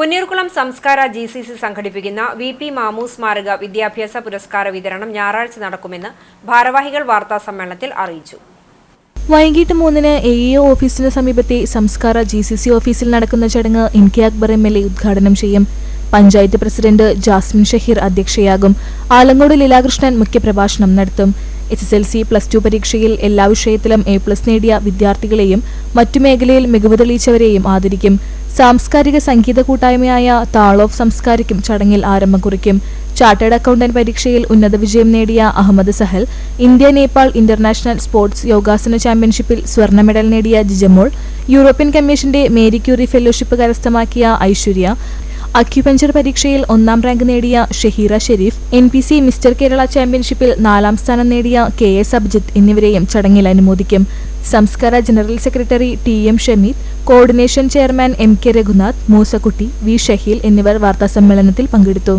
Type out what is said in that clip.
Punneerkulam Samskara G C C സംഘടിപ്പിക്കുന്ന V P Mamu സ്മാരക വിദ്യാഭ്യാസ പുരസ്കാര വിതരണം ഞായറാഴ്ച നടക്കുമെന്ന് ഭാരവാഹികൾ വാർത്താ സമ്മേളനത്തിൽ അറിയിച്ചു. വൈകിട്ട് മൂന്നിന് എ ഇ ഒ ഓഫീസിന് സമീപത്തെ സംസ്കാര ജി സി സി ഓഫീസിൽ നടക്കുന്ന ചടങ്ങ് N K Akbar M L A ഉദ്ഘാടനം ചെയ്യും. പഞ്ചായത്ത് പ്രസിഡന്റ് ജാസ്മിൻ ഷഹീർ അധ്യക്ഷയാകും. ആലങ്ങോട് ലീലാകൃഷ്ണൻ മുഖ്യപ്രഭാഷണം നടത്തും. S S L C plus two പരീക്ഷയിൽ എല്ലാ വിഷയത്തിലും എ പ്ലസ് നേടിയ വിദ്യാർത്ഥികളെയും മറ്റു മേഖലയിൽ മികവ് തെളിയിച്ചവരെയും ആദരിക്കും. സാംസ്കാരിക സംഗീത കൂട്ടായ്മയായ താൾ ഓഫ് സംസ്കാരിക്കും ചടങ്ങിൽ ആരംഭം കുറിക്കും. ചാർട്ടേഡ് അക്കൗണ്ടന്റ് പരീക്ഷയിൽ ഉന്നത വിജയം നേടിയ Ahammed Sahal India Nepal international sports യോഗാസന ചാമ്പ്യൻഷിപ്പിൽ സ്വർണ മെഡൽ നേടിയ ജിജമോൾ യൂറോപ്യൻ കമ്മീഷന്റെ മേരി ക്യൂറി ഫെലോഷിപ്പ് കരസ്ഥമാക്കിയ ഐശ്വര്യ അക്യുപഞ്ചർ പരീക്ഷയിൽ ഒന്നാം റാങ്ക് നേടിയ Shaheera Sherif N P C mister Kerala ചാമ്പ്യൻഷിപ്പിൽ നാലാം സ്ഥാനം നേടിയ കെ എസ് അബ്ജിത്ത് എന്നിവരെയും ചടങ്ങിൽ അനുമോദിക്കും. Samskara general secretary T M Shameed coordination chairman M K Raghunath Moosakutty V Shaheel എന്നിവർ വാർത്താസമ്മേളനത്തിൽ പങ്കെടുത്തു.